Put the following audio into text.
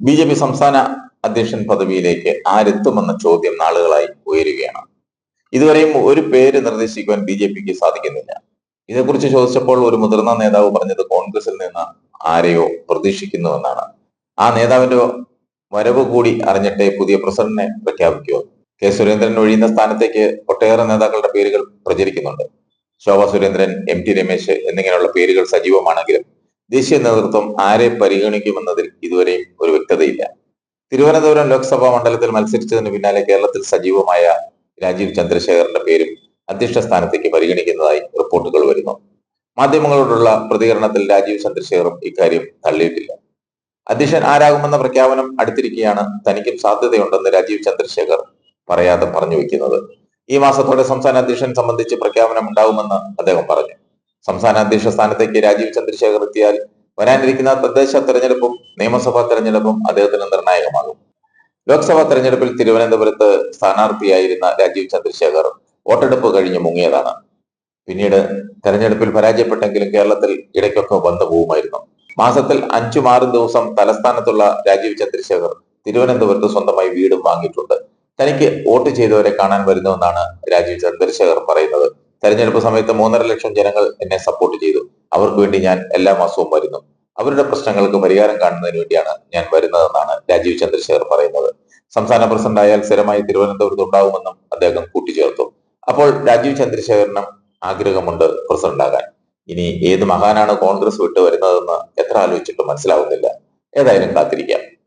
B J P സംസ്ഥാന അധ്യക്ഷൻ പദവിയിലേക്ക് ആരെത്തുമെന്ന ചോദ്യം നാളുകളായി ഉയരുകയാണ്. ഇതുവരെയും ഒരു പേര് നിർദ്ദേശിക്കുവാൻ ബി ജെ പിക്ക് സാധിക്കുന്നില്ല. ഇതേക്കുറിച്ച് ചോദിച്ചപ്പോൾ ഒരു മുതിർന്ന നേതാവ് പറഞ്ഞത് കോൺഗ്രസിൽ നിന്ന് ആരെയോ പ്രതീക്ഷിക്കുന്നുവെന്നാണ്. ആ നേതാവിന്റെ വരവ് കൂടി അറിഞ്ഞിട്ടേ പുതിയ പ്രസിഡന്റിനെ പ്രഖ്യാപിക്കൂ. കെ സുരേന്ദ്രൻ ഒഴിയുന്ന സ്ഥാനത്തേക്ക് ഒട്ടേറെ നേതാക്കളുടെ പേരുകൾ പ്രചരിക്കുന്നുണ്ട്. ശോഭ സുരേന്ദ്രൻ എം ടി രമേശ് എന്നിങ്ങനെയുള്ള പേരുകൾ സജീവമാണെങ്കിലും ദേശീയ നേതൃത്വം ആരെ പരിഗണിക്കുമെന്നതിൽ ഇതുവരെയും തിരുവനന്തപുരം ലോക്സഭാ മണ്ഡലത്തിൽ മത്സരിച്ചതിന് പിന്നാലെ കേരളത്തിൽ സജീവമായ രാജീവ് ചന്ദ്രശേഖറിന്റെ പേരും അധ്യക്ഷ സ്ഥാനത്തേക്ക് പരിഗണിക്കുന്നതായി റിപ്പോർട്ടുകൾ വരുന്നു. മാധ്യമങ്ങളോടുള്ള പ്രതികരണത്തിൽ രാജീവ് ചന്ദ്രശേഖറും ഇക്കാര്യം തള്ളിയിട്ടില്ല. അധ്യക്ഷൻ ആരാകുമെന്ന പ്രഖ്യാപനം അടുത്തിരിക്കുകയാണ് തനിക്കും സാധ്യതയുണ്ടെന്ന് രാജീവ് ചന്ദ്രശേഖർ പറയാതെ പറഞ്ഞു വെക്കുന്നത് ഈ മാസത്തോടെ സംസ്ഥാന അധ്യക്ഷൻ സംബന്ധിച്ച് പ്രഖ്യാപനം ഉണ്ടാവുമെന്ന് അദ്ദേഹം പറഞ്ഞു. സംസ്ഥാന അധ്യക്ഷ സ്ഥാനത്തേക്ക് രാജീവ് ചന്ദ്രശേഖർ എത്തിയാൽ വരാനിരിക്കുന്ന തദ്ദേശ തെരഞ്ഞെടുപ്പും നിയമസഭാ തെരഞ്ഞെടുപ്പും അദ്ദേഹത്തിന് നിർണായകമാകും. ലോക്സഭാ തെരഞ്ഞെടുപ്പിൽ തിരുവനന്തപുരത്ത് സ്ഥാനാർത്ഥിയായിരുന്ന രാജീവ് ചന്ദ്രശേഖർ വോട്ടെടുപ്പ് കഴിഞ്ഞ് മുങ്ങിയതാണ്. പിന്നീട് തെരഞ്ഞെടുപ്പിൽ പരാജയപ്പെട്ടെങ്കിലും കേരളത്തിൽ ഇടയ്ക്കൊക്കെ വന്നു പോകുമായിരുന്നു. മാസത്തിൽ അഞ്ചും ആറും ദിവസം തലസ്ഥാനത്തുള്ള രാജീവ് ചന്ദ്രശേഖർ തിരുവനന്തപുരത്ത് സ്വന്തമായി വീടും വാങ്ങിയിട്ടുണ്ട്. തനിക്ക് വോട്ട് ചെയ്തവരെ കാണാൻ വരുന്നുവെന്നാണ് രാജീവ് ചന്ദ്രശേഖർ പറയുന്നത്. തെരഞ്ഞെടുപ്പ് സമയത്ത് മൂന്നര ലക്ഷം ജനങ്ങൾ എന്നെ സപ്പോർട്ട് ചെയ്തു. അവർക്ക് വേണ്ടി ഞാൻ എല്ലാ മാസവും വരുന്നു. അവരുടെ പ്രശ്നങ്ങൾക്ക് പരിഹാരം കാണുന്നതിന് വേണ്ടിയാണ് ഞാൻ വരുന്നതെന്നാണ് രാജീവ് ചന്ദ്രശേഖർ പറയുന്നത്. സംസ്ഥാന പ്രസിഡന്റ് ആയാൽ സ്ഥിരമായി തിരുവനന്തപുരത്ത് ഉണ്ടാവുമെന്നും അദ്ദേഹം കൂട്ടിച്ചേർത്തു. അപ്പോൾ രാജീവ് ചന്ദ്രശേഖരനും ആഗ്രഹമുണ്ട് പ്രസിഡന്റ് ആകാൻ ഇനി ഏത് മഹാനാണ് കോൺഗ്രസ് വിട്ടു വരുന്നതെന്ന് എത്ര ആലോചിച്ചിട്ടും മനസ്സിലാവുന്നില്ല. ഏതായാലും കാത്തിരിക്കാം.